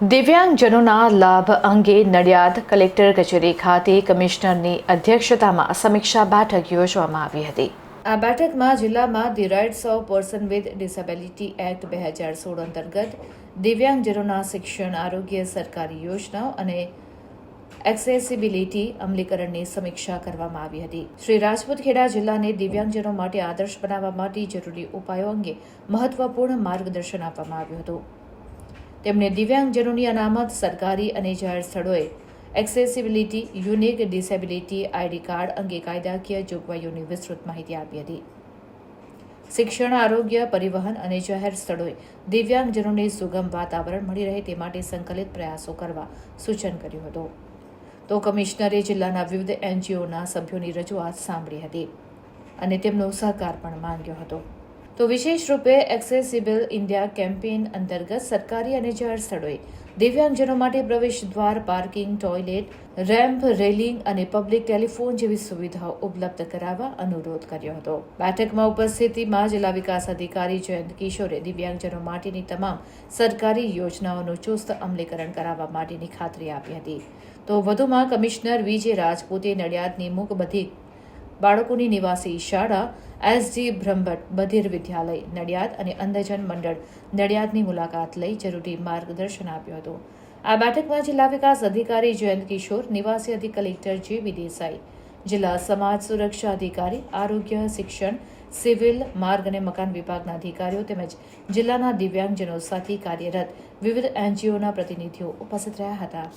દિવ્યાંગજનોના લાભ અંગે નડિયાદ કલેક્ટર કચેરી ખાતે કમિશનરની અધ્યક્ષતામાં સમીક્ષા બેઠક યોજવામાં આવી હતી. આ બેઠકમાં જિલ્લામાં the rights of person with disability act બે હજાર સોળ અંતર્ગત દિવ્યાંગજનોના શિક્ષણ, આરોગ્ય, સરકારી યોજનાઓ અને એક્સેસિબિલિટી અમલીકરણની સમીક્ષા કરવામાં આવી હતી. શ્રી રાજપૂત ખેડા જિલ્લાને દિવ્યાંગજનો માટે આદર્શ બનાવવા માટે જરૂરી ઉપાયો અંગે મહત્વપૂર્ણ માર્ગદર્શન આપવામાં આવ્યું હતું. તેમણે દિવ્યાંગજનોની અનામત સરકારી અને જાહેર સ્થળોએ accessibility, unique disability, ID card અંગે કાયદાકીય જોગવાઈઓની વિસ્તૃત માહિતી આપી હતી. શિક્ષણ, આરોગ્ય, પરિવહન અને જાહેર સ્થળોએ દિવ્યાંગજનોને સુગમ વાતાવરણ મળી રહે તે માટે સંકલિત પ્રયાસો કરવા સૂચન કર્યું હતું. તો કમિશનરે જિલ્લાના વિવિધ એનજીઓના સભ્યોની રજૂઆત સાંભળી હતી અને તેમનો સહકાર પણ માંગ્યો હતો. તો વિશેષ રૂપે એક્સેસિબલ ઇન્ડિયા કેમ્પેઇન અંતર્ગત સરકારી અને જાહેર સ્થળોએ દિવ્યાંગજનો માટે પ્રવેશ દ્વાર, પાર્કિંગ, ટોયલેટ, રેમ્પ, રેલિંગ અને પબ્લિક ટેલિફોન જેવી સુવિધાઓ ઉપલબ્ધ કરાવવા અનુરોધ કર્યો હતો. બેઠકમાં ઉપસ્થિતિમાં જિલ્લા વિકાસ અધિકારી જયંત કિશોરે દિવ્યાંગજનો માટેની તમામ સરકારી યોજનાઓનું ચુસ્ત અમલીકરણ કરાવવા માટેની ખાતરી આપી હતી. તો વધુમાં કમિશનર વિજય રાજપૂતે નડિયાદની મૂક બધી બાળકોની નિવાસી શાળા એસજી બ્રહ્મભટ્ટ બધિર વિદ્યાલય, નડિયાદ અને અંધજન મંડળ નડિયાદની મુલાકાત લઈ જરૂરી માર્ગદર્શન આપ્યું હતું. આ બેઠકમાં જિલ્લા વિકાસ અધિકારી જયંત કિશોર, નિવાસી અધિક કલેક્ટર જે વિ દેસાઈ, જિલ્લા સમાજ સુરક્ષા અધિકારી, આરોગ્ય, શિક્ષણ, સિવિલ, માર્ગ અને મકાન વિભાગના અધિકારીઓ તેમજ જિલ્લાના દિવ્યાંગજનો સાથે કાર્યરત વિવિધ એનજીઓના પ્રતિનિધિઓ ઉપસ્થિત રહ્યા હતા.